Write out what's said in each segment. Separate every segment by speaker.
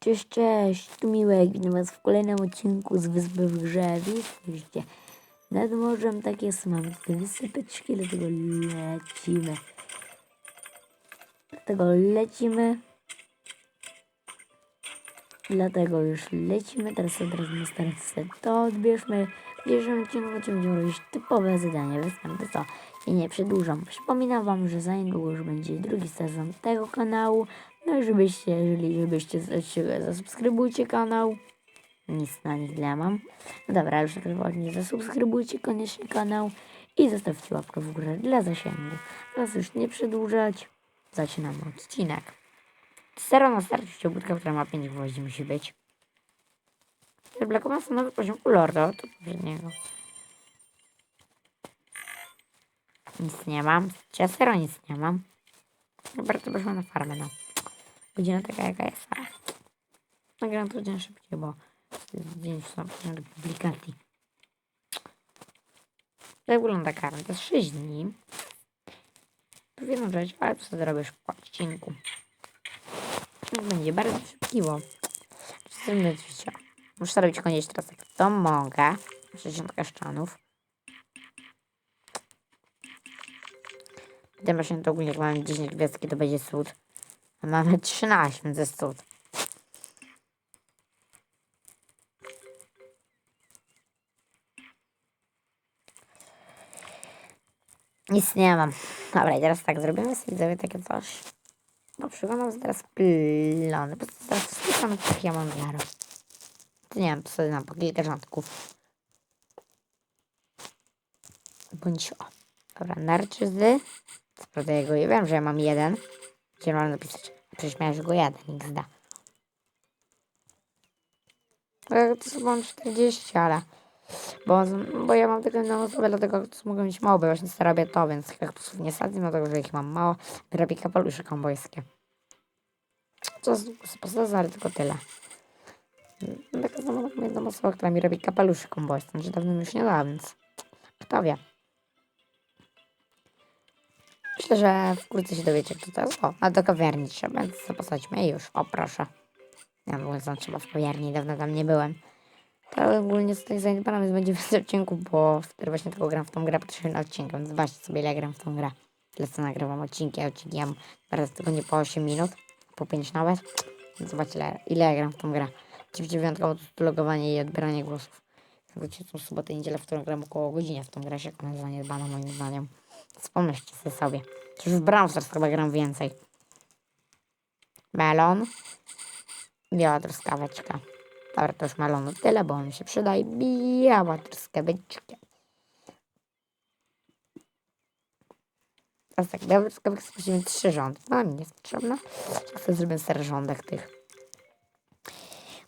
Speaker 1: Cześć, cześć, tu Miłek, witam was w kolejnym odcinku z Wyspy w Grze. Jesteście nad morzem, tak jest, mamy tutaj wysypeczki, dlatego lecimy. Dlatego lecimy. Dlatego już lecimy, teraz od razu na starce to odbierzmy. W dzisiejszym odcinku będziemy robić typowe zadania występy, co i nie przedłużam. Przypominam wam, że za niedługo już będzie drugi sezon tego kanału. No i żebyście, jeżeli żebyście zasubskrybujcie kanał. Nic na nich dla mam. No dobra, już tak właśnie zasubskrybujcie koniecznie kanał i zostawcie łapkę w górę dla zasięgu. Teraz już nie przedłużać. Zaczynamy odcinek. Zero na starcie ściągódka, która ma 5 gwoździ musi być. Black Ops nowy poziom u Lorda, to poprzedniego. Nic nie mam. Ciasero nic nie mam. Dobra, to poszło na farmę, no. Godzina taka jaka jest, ale... Nagram to dzień szybciej, bo dzień wstąpienia do publikacji. Tak wygląda karma. To jest 6 dni. Powinno rzecz, ale to sobie zrobisz po odcinku. To będzie bardzo szybkiło. Zrobimy ćwiczę. Muszę zrobić koniecznie teraz tak, co mogę. 60 kaszczanów. Potem właśnie to ogólnie, jak mamy 10 gwiazdki, to będzie cud. Mamy 13, więc jest. Nic nie mam. Dobra, i teraz tak, zrobimy sobie widzowie takie coś. Bo przyglądam sobie teraz. Po prostu teraz wszystkie których ja mam wiarę. To nie wiem, to sobie na po kilka rządków. Bądź o. Dobra, narczyzy. Co prawda nie wiem, że ja mam jeden. Gdzie mam napisać? Przecież miałeś go jeden, XD. E, To są mam 40, ale... Bo, bo ja mam tylko jedną osobę, dlatego mogą mieć mało, bo właśnie robię to, więc kaktusów nie sadzę, dlatego że ich mam mało. Robię kapelusze kombojskie. Co z posadzę, ale tylko tyle. Mm, Taka sama taką jedną osobę, która mi robi kapelusze kombojskie, znaczy dawno już nie da, więc kto wie. Myślę, że wkrótce się dowiecie, kto to jest. O, a do kawiarni trzeba, więc zaposadźmy i już. O, proszę. Ja w ogóle trzeba w kawiarni, dawno tam nie byłem. To ogólnie tutaj zaniedbane, więc będzie w odcinku, bo wtedy właśnie tylko gram w tą grę po 3 odcinkiem, zobaczcie sobie ile gram w tą grę. Tyle co nagrywam odcinki, a odcinki ja mam teraz tylko nie po 8 minut, po 5 nawet. Zobaczcie ile, ile ja gram w tą grę. Oczywiście wyjątkowo to logowanie i odbieranie głosów. Wróćcie tą sobotę i niedzielę, w którą gram około godziny w tą grę, się ona jest zaniedbana moim zdaniem. Więc pomyślcie sobie już w Brawl chyba gram więcej. Melon. Biała truskaweczka. Dobra, to już melonu tyle, bo on się przyda i biała truskaweczka. Teraz tak, białe truskawek spustimy trzy rządy. No, nie jest potrzebne. Teraz zrobię ser rządek tych.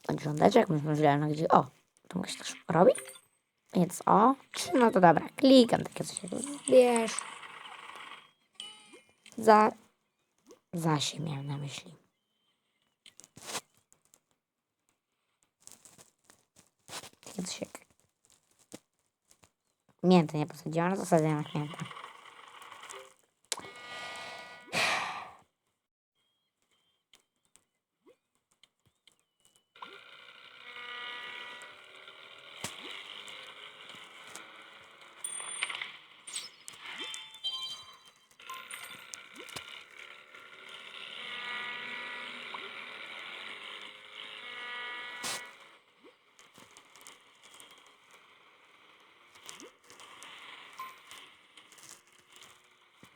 Speaker 1: Bądź rządeczek, źle na gdzie... O, to mogę się tak szybko robi? Więc o, no to dobra, klikam takie coś zbierz. Za... Za się miałem na myśli. Takie coś jak... Miętę nie posadziłam, ale zasadziłam jak miętę.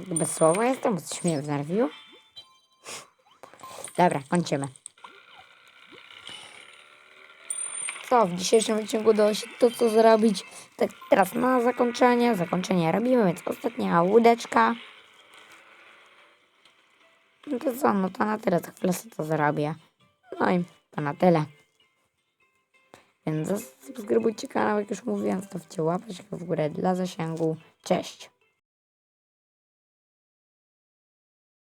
Speaker 1: Bez słowa jestem, coś mnie wnerwiło. Dobra, kończymy. Co, w dzisiejszym odcinku udało się to, co zrobić. Tak, teraz na zakończenie. Zakończenie robimy, więc ostatnia łódeczka. No to co, no to na tyle. Za chwilę sobie to zrobię. No i to na tyle. Więc zasubskrybujcie kanał, jak już mówiłem, stawcie łapeczkę w górę dla zasięgu. Cześć!